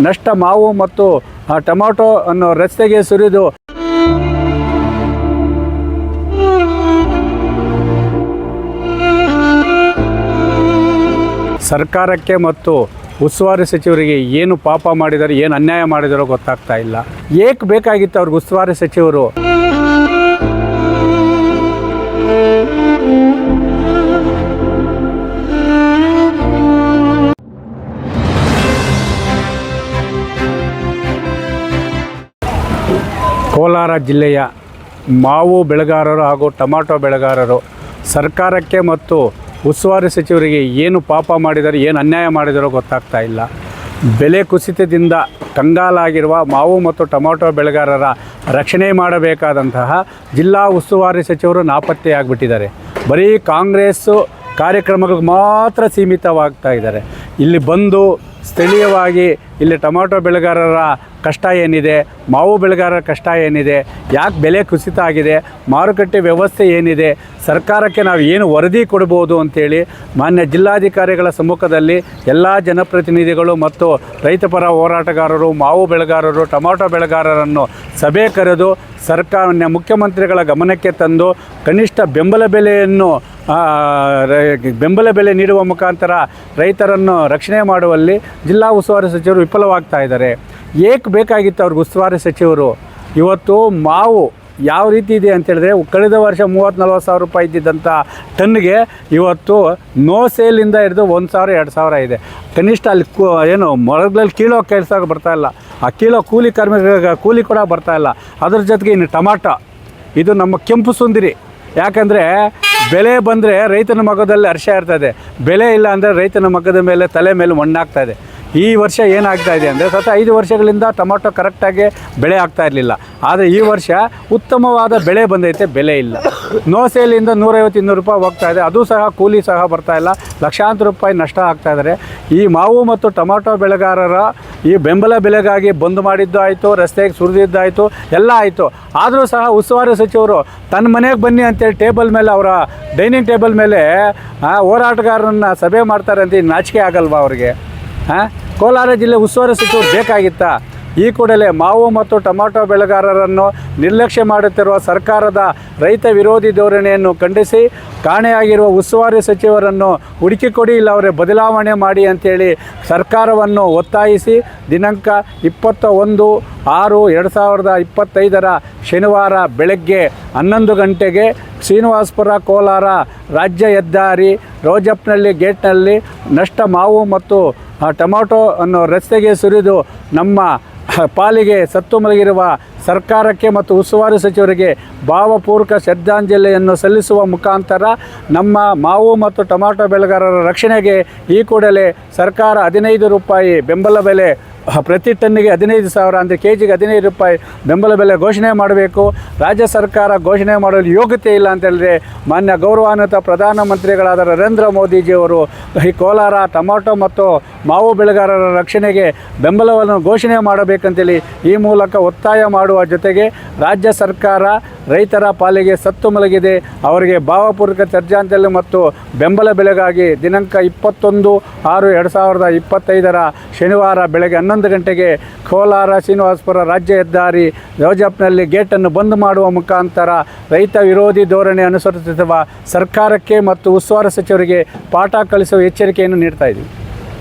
ನಷ್ಟ ಮಾವು ಮತ್ತು ಆ, ಟೊಮಾಟೊ ಅನ್ನು ರಸ್ತೆಗೆ ಸುರಿದು ಸರ್ಕಾರಕ್ಕೆ ಮತ್ತು ಉಸ್ತುವಾರಿ ಸಚಿವರಿಗೆ ಏನು ಪಾಪ ಮಾಡಿದರೆ ಏನು ಅನ್ಯಾಯ ಮಾಡಿದಾರೋ ಗೊತ್ತಾಗ್ತಾ ಇಲ್ಲ. ಏಕೆ ಬೇಕಾಗಿತ್ತು ಅವ್ರಿಗೆ ಉಸ್ತುವಾರಿ ಸಚಿವರು. ಕೋಲಾರ ಜಿಲ್ಲೆಯ ಮಾವು ಬೆಳೆಗಾರರು ಹಾಗೂ ಟೊಮಾಟೊ ಬೆಳೆಗಾರರು ಸರ್ಕಾರಕ್ಕೆ ಮತ್ತು ಉಸ್ತುವಾರಿ ಸಚಿವರಿಗೆ ಏನು ಪಾಪ ಮಾಡಿದರೆ ಏನು ಅನ್ಯಾಯ ಮಾಡಿದರೋ ಗೊತ್ತಾಗ್ತಾ ಇಲ್ಲ. ಬೆಲೆ ಕುಸಿತದಿಂದ ಕಂಗಾಲಾಗಿರುವ ಮಾವು ಮತ್ತು ಟೊಮಾಟೊ ಬೆಳೆಗಾರರ ರಕ್ಷಣೆ ಮಾಡಬೇಕಾದಂತಹ ಜಿಲ್ಲಾ ಉಸ್ತುವಾರಿ ಸಚಿವರು ನಾಪತ್ತೆಯಾಗ್ಬಿಟ್ಟಿದ್ದಾರೆ ಬರೀ ಕಾಂಗ್ರೆಸ್ಸು ಕಾರ್ಯಕ್ರಮಗಳಿಗೆ ಮಾತ್ರ ಸೀಮಿತವಾಗ್ತಾ ಇದ್ದಾರೆ. ಇಲ್ಲಿ ಬಂದು ಸ್ಥಳೀಯವಾಗಿ ಇಲ್ಲಿ ಟೊಮಾಟೊ ಬೆಳೆಗಾರರ ಕಷ್ಟ ಏನಿದೆ, ಮಾವು ಬೆಳೆಗಾರರ ಕಷ್ಟ ಏನಿದೆ, ಯಾಕೆ ಬೆಲೆ ಕುಸಿತ ಆಗಿದೆ, ಮಾರುಕಟ್ಟೆ ವ್ಯವಸ್ಥೆ ಏನಿದೆ, ಸರ್ಕಾರಕ್ಕೆ ನಾವು ಏನು ವರದಿ ಕೊಡ್ಬೋದು ಅಂತೇಳಿ ಮಾನ್ಯ ಜಿಲ್ಲಾಧಿಕಾರಿಗಳ ಸಮ್ಮುಖದಲ್ಲಿ ಎಲ್ಲ ಜನಪ್ರತಿನಿಧಿಗಳು ಮತ್ತು ರೈತಪರ ಹೋರಾಟಗಾರರು, ಮಾವು ಬೆಳೆಗಾರರು, ಟೊಮಾಟೊ ಬೆಳೆಗಾರರನ್ನು ಸಭೆ ಕರೆದು ಸರ್ಕಾರ ಮುಖ್ಯಮಂತ್ರಿಗಳ ಗಮನಕ್ಕೆ ತಂದು ಕನಿಷ್ಠ ಬೆಂಬಲ ಬೆಲೆಯನ್ನು ಬೆಂಬಲ ಬೆಲೆ ನೀಡುವ ಮುಖಾಂತರ ರೈತರನ್ನು ರಕ್ಷಣೆ ಮಾಡುವಲ್ಲಿ ಜಿಲ್ಲಾ ಉಸ್ತುವಾರಿ ಸಚಿವರು ವಿಫಲವಾಗ್ತಾ ಇದ್ದಾರೆ. ಏಕೆ ಬೇಕಾಗಿತ್ತು ಅವ್ರಿಗೆ ಉಸ್ತುವಾರಿ ಸಚಿವರು. ಇವತ್ತು ಮಾವು ಯಾವ ರೀತಿ ಇದೆ ಅಂತೇಳಿದ್ರೆ ಕಳೆದ ವರ್ಷ ಮೂವತ್ತು ನಲ್ವತ್ತು ಸಾವಿರ ರೂಪಾಯಿ ಇದ್ದಿದ್ದಂಥ ಟನ್ಗೆ ಇವತ್ತು ನೋ ಸೇಲಿಂದ ಹಿಡಿದು ಒಂದು ಸಾವಿರ, ಎರಡು ಸಾವಿರ ಇದೆ. ಕನಿಷ್ಠ ಅಲ್ಲಿ ಕೂ, ಏನು ಮೊಳಗಳಲ್ಲಿ ಕೀಳೋ ಕೆಲಸ ಬರ್ತಾ ಇಲ್ಲ. ಆ ಕೀಳೋ ಕೂಲಿ ಕಾರ್ಮಿಕರಿಗೆ ಕೂಲಿ ಕೂಡ ಬರ್ತಾ ಇಲ್ಲ. ಅದ್ರ ಜೊತೆಗೆ ಇನ್ನು ಟಮಾಟೊ. ಇದು ನಮ್ಮ ಕೆಂಪು ಸುಂದಿರಿ. ಯಾಕಂದರೆ ಬೆಲೆ ಬಂದರೆ ರೈತನ ಮಗದಲ್ಲಿ ಹರ್ಷ ಇರ್ತದೆ. ಬೆಲೆ ಇಲ್ಲ ಅಂದರೆ ರೈತನ ಮಗದ ಮೇಲೆ ತಲೆ ಮೇಲೆ ಮಣ್ಣಾಗ್ತಾ ಇದೆ. ಈ ವರ್ಷ ಏನಾಗ್ತಾ ಇದೆ ಅಂದರೆ ಸತ ಐದು ವರ್ಷಗಳಿಂದ ಟೊಮೊಟೊ ಕರೆಕ್ಟಾಗಿ ಬೆಳೆ ಆಗ್ತಾ ಇರಲಿಲ್ಲ. ಆದರೆ ಈ ವರ್ಷ ಉತ್ತಮವಾದ ಬೆಳೆ ಬಂದೈತೆ, ಬೆಲೆ ಇಲ್ಲ. ನೋ ಸೇಲಿಂದ ನೂರೈವತ್ತು, ಇನ್ನೂರು ರೂಪಾಯಿ ಹೋಗ್ತಾ ಇದೆ. ಅದು ಸಹ ಕೂಲಿ ಸಹ ಬರ್ತಾ ಇಲ್ಲ. ಲಕ್ಷಾಂತರ ರೂಪಾಯಿ ನಷ್ಟ ಆಗ್ತಾ ಇದ್ದಾರೆ ಈ ಮಾವು ಮತ್ತು ಟೊಮೊಟೊ ಬೆಳೆಗಾರರ ಈ ಬೆಂಬಲ ಬೆಲೆಗಾಗಿ ಬಂದ್ ಮಾಡಿದ್ದು ಆಯಿತು ರಸ್ತೆಗೆ ಸುರಿದಿದ್ದಾಯಿತು, ಎಲ್ಲ ಆಯಿತು. ಆದರೂ ಸಹ ಉಸ್ತುವಾರಿ ಸಚಿವರು, ತನ್ನ ಮನೆಗೆ ಬನ್ನಿ ಅಂತೇಳಿ ಟೇಬಲ್ ಮೇಲೆ ಅವರ ಡೈನಿಂಗ್ ಟೇಬಲ್ ಮೇಲೆ ಹೋರಾಟಗಾರರನ್ನ ಸಭೆ ಮಾಡ್ತಾರೆ ಅಂತ ನಾಚಿಕೆ ಆಗಲ್ವಾ ಅವ್ರಿಗೆ? ಹಾಂ ಕೋಲಾರ ಜಿಲ್ಲೆ ಉಸ್ತುವಾರಿ ಸಚಿವರು ಬೇಕಾಗಿತ್ತಾ? ಈ ಕೂಡಲೇ ಮಾವು ಮತ್ತು ಟೊಮಾಟೊ ಬೆಳೆಗಾರರನ್ನು ನಿರ್ಲಕ್ಷ್ಯ ಮಾಡುತ್ತಿರುವ ಸರ್ಕಾರದ ರೈತ ವಿರೋಧಿ ಧೋರಣೆಯನ್ನು ಖಂಡಿಸಿ, ಕಾಣೆಯಾಗಿರುವ ಉಸ್ತುವಾರಿ ಸಚಿವರನ್ನು ಹುಡುಕಿಕೊಡಿ ಇಲ್ಲ, ಅವರೇ ಬದಲಾವಣೆ ಮಾಡಿ ಅಂತೇಳಿ ಸರ್ಕಾರವನ್ನು ಒತ್ತಾಯಿಸಿ, ದಿನಾಂಕ ಇಪ್ಪತ್ತ ಒಂದು ಆರು ಎರಡು ಸಾವಿರದ ಇಪ್ಪತ್ತೈದರ ಶನಿವಾರ ಬೆಳಗ್ಗೆ ಹನ್ನೊಂದು ಗಂಟೆಗೆ ಶ್ರೀನಿವಾಸಪುರ ಕೋಲಾರ ರಾಜ್ಯ ಹೆದ್ದಾರಿ ರೋಜಪ್ನಲ್ಲಿ ಗೇಟ್ನಲ್ಲಿ ನಷ್ಟ ಮಾವು ಮತ್ತು ಟೊಮ್ಯಾಟೋ ಅನ್ನು ರಸ್ತೆಗೆ ಸುರಿದು ನಮ್ಮ ಪಾಲಿಗೆ ಸತ್ತು ಮಲಗಿರುವ ಸರ್ಕಾರಕ್ಕೆ ಮತ್ತು ಉಸ್ತುವಾರಿ ಸಚಿವರಿಗೆ ಭಾವಪೂರ್ವಕ ಶ್ರದ್ಧಾಂಜಲಿಯನ್ನು ಸಲ್ಲಿಸುವ ಮುಖಾಂತರ ನಮ್ಮ ಮಾವು ಮತ್ತು ಟೊಮಾಟೊ ಬೆಳೆಗಾರರ ರಕ್ಷಣೆಗೆ ಈ ಕೂಡಲೇ ಸರ್ಕಾರ ಹದಿನೈದು ರೂಪಾಯಿ ಬೆಂಬಲ ಬೆಲೆ ಪ್ರತಿ ಟನ್ನಿಗೆ ಹದಿನೈದು ಸಾವಿರ ಅಂದರೆ ಕೆ ಜಿಗೆ ಹದಿನೈದು ರೂಪಾಯಿ ಬೆಂಬಲ ಬೆಲೆ ಘೋಷಣೆ ಮಾಡಬೇಕು. ರಾಜ್ಯ ಸರ್ಕಾರ ಘೋಷಣೆ ಮಾಡಲು ಯೋಗ್ಯತೆ ಇಲ್ಲ ಅಂತ ಹೇಳಿದ್ರೆ ಮಾನ್ಯ ಗೌರವಾನ್ವಿತ ಪ್ರಧಾನಮಂತ್ರಿಗಳಾದ ನರೇಂದ್ರ ಮೋದಿಜಿಯವರು ಈ ಕೋಲಾರ, ಟೊಮಾಟೊ ಮತ್ತು ಮಾವು ಬೆಳೆಗಾರರ ರಕ್ಷಣೆಗೆ ಬೆಂಬಲವನ್ನು ಘೋಷಣೆ ಮಾಡಬೇಕಂತೇಳಿ ಈ ಮೂಲಕ ಒತ್ತಾಯ ಮಾಡುವ ಜೊತೆಗೆ ರಾಜ್ಯ ಸರ್ಕಾರ ರೈತರ ಪಾಲಿಗೆ ಸತ್ತು ಮಲಗಿದೆ. ಅವರಿಗೆ ಭಾವಪೂರ್ವಕ ಚರ್ಚಾಂತಲ್ಲಿ ಮತ್ತು ಬೆಂಬಲ ಬೆಲೆಗಾಗಿ ದಿನಾಂಕ ಇಪ್ಪತ್ತೊಂದು ಆರು ಎರಡು ಸಾವಿರದ ಇಪ್ಪತ್ತೈದರ ಶನಿವಾರ ಬೆಳಗ್ಗೆ ಹನ್ನೊಂದು ಗಂಟೆಗೆ ಕೋಲಾರ, ಶ್ರೀನಿವಾಸಪುರ ರಾಜ್ಯ ಹೆದ್ದಾರಿ ರೋಜಪ್ನಲ್ಲಿ ಗೇಟನ್ನು ಬಂದ್ ಮಾಡುವ ಮುಖಾಂತರ ರೈತ ವಿರೋಧಿ ಧೋರಣೆ ಅನುಸರಿಸುತ್ತಿರುವ ಸರ್ಕಾರಕ್ಕೆ ಮತ್ತು ಉಸ್ತುವಾರಿ ಸಚಿವರಿಗೆ ಪಾಠ ಕಲಿಸುವ ಎಚ್ಚರಿಕೆಯನ್ನು ನೀಡ್ತಾ ಇದ್ದೀವಿ.